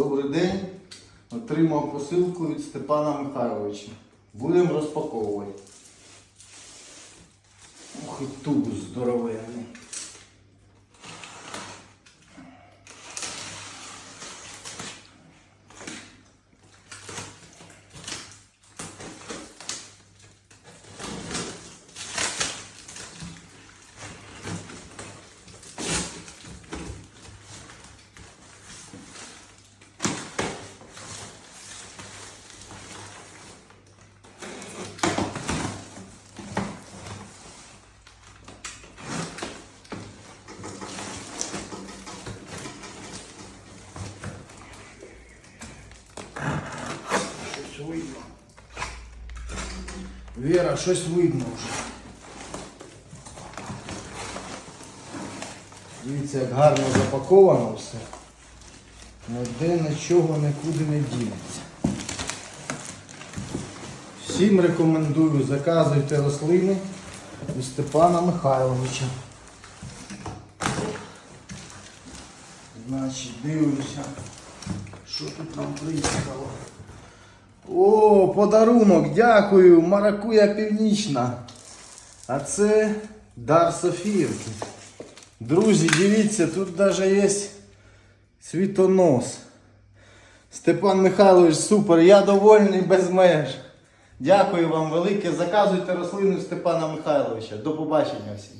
Добрий день. Отримав посилку від Степана Михайловича. Будемо розпаковувати. Ох, і тубус здоровенний. Щось видно. Віра, щось видно вже. Дивіться, як гарно запаковано все. Ніде нічого нікуди не дінеться. Всім рекомендую, заказуйте рослини у Степана Михайловича. Значить, дивимося, що тут нам приїхало. О, подарунок, дякую, маракуя північна. А це дар Софіївки. Друзі, дивіться, тут навіть є світонос. Степан Михайлович, супер, я довольний без меж. Дякую вам велике. Заказуйте рослини Степана Михайловича. До побачення всім.